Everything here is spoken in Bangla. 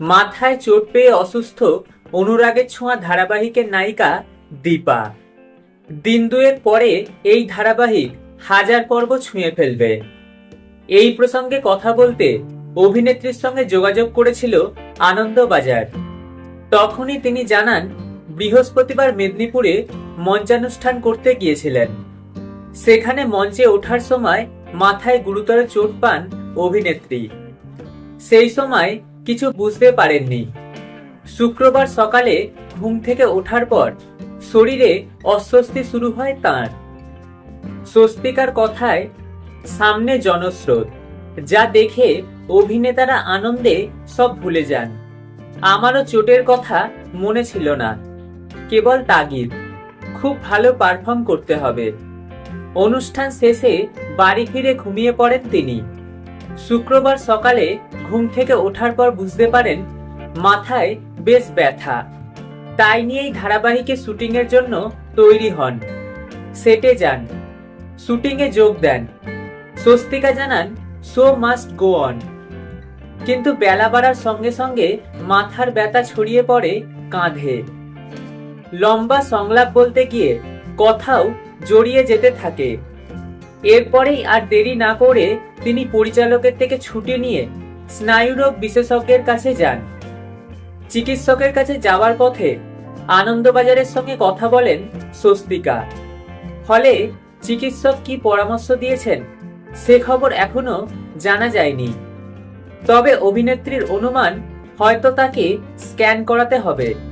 মাথায় চোট পেয়ে অসুস্থ অনুরাগের ছোঁয়া ধারাবাহিকের নায়িকা দীপা। দিন দুয়েক পরে এই ধারাবাহিক হাজার পর্ব ছুঁয়ে ফেলবে। এই প্রসঙ্গে কথা বলতে অভিনেত্রীর সঙ্গে যোগাযোগ করেছিল আনন্দবাজার। তখনই তিনি জানান, বৃহস্পতিবার মেদিনীপুরে মঞ্চানুষ্ঠান করতে গিয়েছিলেন। সেখানে মঞ্চে ওঠার সময় মাথায় গুরুতর চোট পান অভিনেত্রী। সেই সময় কিছু বুঝতে পারেননি। শুক্রবার সকালে ঘুম থেকে ওঠার পর শরীরে অস্বস্তি শুরু হয় তাঁর। স্বস্তিকার কথায়, সামনে জনস্রোত, যা দেখে অভিনেতারা আনন্দে সব ভুলে যান। আমারও চোটের কথা মনে ছিল না। কেবল তাগিদ, খুব ভালো পারফর্ম করতে হবে। অনুষ্ঠান শেষে বাড়ি ফিরে ঘুমিয়ে পড়েন তিনি। শুক্রবার সকালে ঘুম থেকে ওঠার পর বুঝতে পারেন, মাথায় বেশ ব্যথা। তাই নিয়েই ধারাবাহিকে শুটিংয়ের জন্য তৈরি হন। সেটে যান। শুটিংয়ে যোগ দেন। স্বস্তিকা জানান শো মাস্ট গো অন কিন্তু বেলা বাড়ার সঙ্গে সঙ্গে মাথার ব্যথা ছড়িয়ে পড়ে কাঁধে। লম্বা সংলাপ বলতে গিয়ে কথাও জড়িয়ে যেতে থাকে। এরপরেই আর দেরি না করে তিনি পরিচালকের থেকে ছুটি নিয়ে স্নায়ুরোগ বিশেষজ্ঞের কাছে যান। চিকিৎসকের কাছে যাওয়ার পথে আনন্দবাজারের সঙ্গে কথা বলেন স্বস্তিকা। ফলে চিকিৎসক কি পরামর্শ দিয়েছেন, সে খবর এখনও জানা যায়নি। তবে অভিনেত্রীর অনুমান হয়তো তাকে স্ক্যান করাতে হবে।